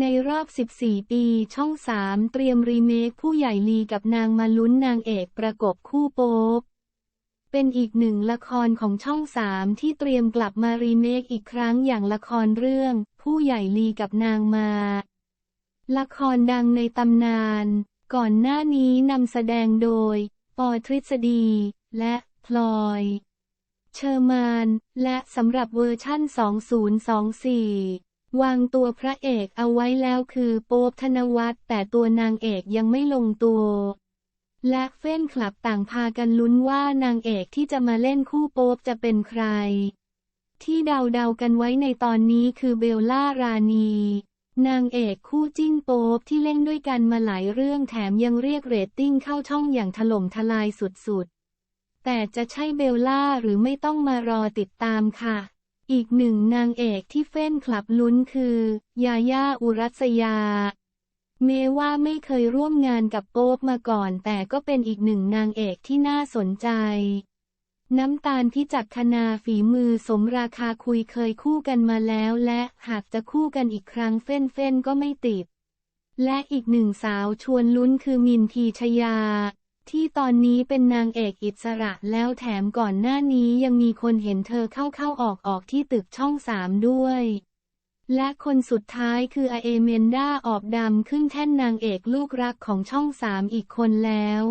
ในรอบ 14 ปีช่อง 3 เตรียมรีเมคผู้ใหญ่ลีกับนางมาลุ้นนางเอกประกบคู่โป๊ปเป็นอีกหนึ่งละครของช่อง 3 ที่เตรียมกลับมารีเมคอีกครั้งอย่างละครเรื่อง ผู้ใหญ่ลีกับนางมา ละครดังในตำนาน ก่อนหน้านี้นำแสดงโดย ปอทฤษฎี และพลอย เชอร์มาน และสำหรับเวอร์ชั่น 2024 วางตัวพระเอกเอาไว้แล้วคือโป๊บธนวัฒน์แต่ตัวนางเอกยังไม่ลงตัว และเฟ้นคลับต่างพากันลุ้นว่านางเอกที่จะมาเล่นคู่โป๊บจะเป็นใคร ที่เดาๆกันไว้ในตอนนี้คือเบลล่ารานี นางเอกคู่จิ้นโป๊บที่เล่นด้วยกันมาหลายเรื่องแถมยังเรียกเรตติ้งเข้าช่องอย่างถล่มทลายสุดๆ แต่จะใช่เบลล่าหรือไม่ต้องมารอติดตามค่ะ อีกหนึ่งนางเอกที่เฟ้นคลับลุ้นคือ ยาย่าอุรัสยาแม้ว่าไม่เคยร่วมงานกับโป๊บมาก่อน แต่ก็เป็นอีกหนึ่งนางเอกที่น่าสนใจ น้ำตาลพิจักคณาฝีมือสมราคาคุยเคยคู่กันมาแล้ว และหากจะคู่กันอีกครั้งเฟ้นเฟ้นก็ไม่ติด และอีกหนึ่งสาวชวนลุ้นคือมินทีชยา ที่ตอนนี้เป็นนางเอกอิสระแล้วแถมก่อนหน้านี้ยังมีคนเห็นเธอเข้าๆออกๆที่ตึกช่องสามด้วย และคนสุดท้ายคืออาเอเมนดาออบดำขึ้นแท่นนางเอกลูกรักของช่องสามอีกคนแล้ว